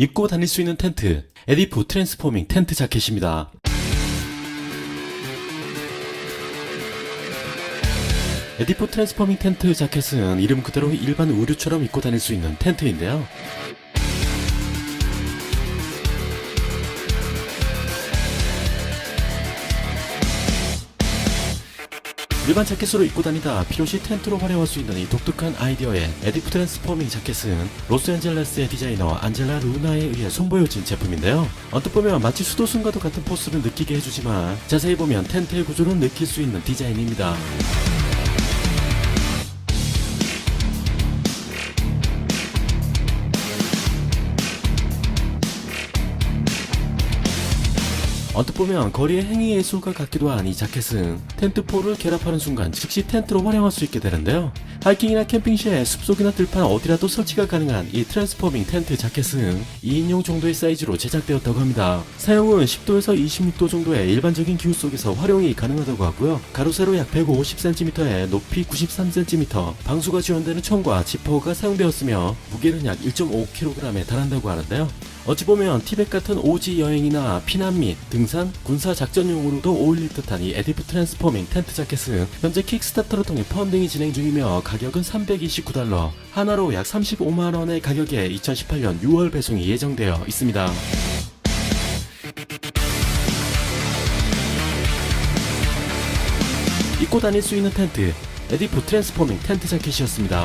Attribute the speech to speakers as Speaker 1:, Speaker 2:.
Speaker 1: 입고 다닐 수 있는 텐트, 에디프 트랜스포밍 텐트 자켓입니다. 에디프 트랜스포밍 텐트 자켓은 이름 그대로 일반 의류처럼 입고 다닐 수 있는 텐트인데요. 일반 자켓으로 입고 다니다 필요시 텐트로 활용할 수 있는 이 독특한 아이디어의 에디프 트랜스포밍 자켓은 로스앤젤레스의 디자이너 안젤라 루나에 의해 선보여진 제품인데요. 언뜻 보면 마치 수도승과도 같은 포스를 느끼게 해주지만 자세히 보면 텐트의 구조를 느낄 수 있는 디자인입니다. 언뜻 보면 거리의 행위 예술가 같기도 한 이 자켓은 텐트포를 결합하는 순간 즉시 텐트로 활용할 수 있게 되는데요. 하이킹이나 캠핑 시에 숲속이나 들판 어디라도 설치가 가능한 이 트랜스포밍 텐트 자켓은 2인용 정도의 사이즈로 제작되었다고 합니다. 사용은 10도에서 26도 정도의 일반적인 기후 속에서 활용이 가능하다고 하고요. 가로 세로 약 150cm에 높이 93cm, 방수가 지원되는 총과 지퍼가 사용되었으며 무게는 약 1.5kg에 달한다고 하는데요. 어찌 보면 티벳 같은 오지 여행이나 피난 및 등산, 군사 작전용으로도 어울릴 듯한 이 에디프 트랜스포밍 텐트 자켓은 현재 킥스타터를 통해 펀딩이 진행 중이며 가격은 329달러, 하나로 약 35만원의 가격에 2018년 6월 배송이 예정되어 있습니다. 입고 다닐 수 있는 텐트, 에디프 트랜스포밍 텐트 자켓이었습니다.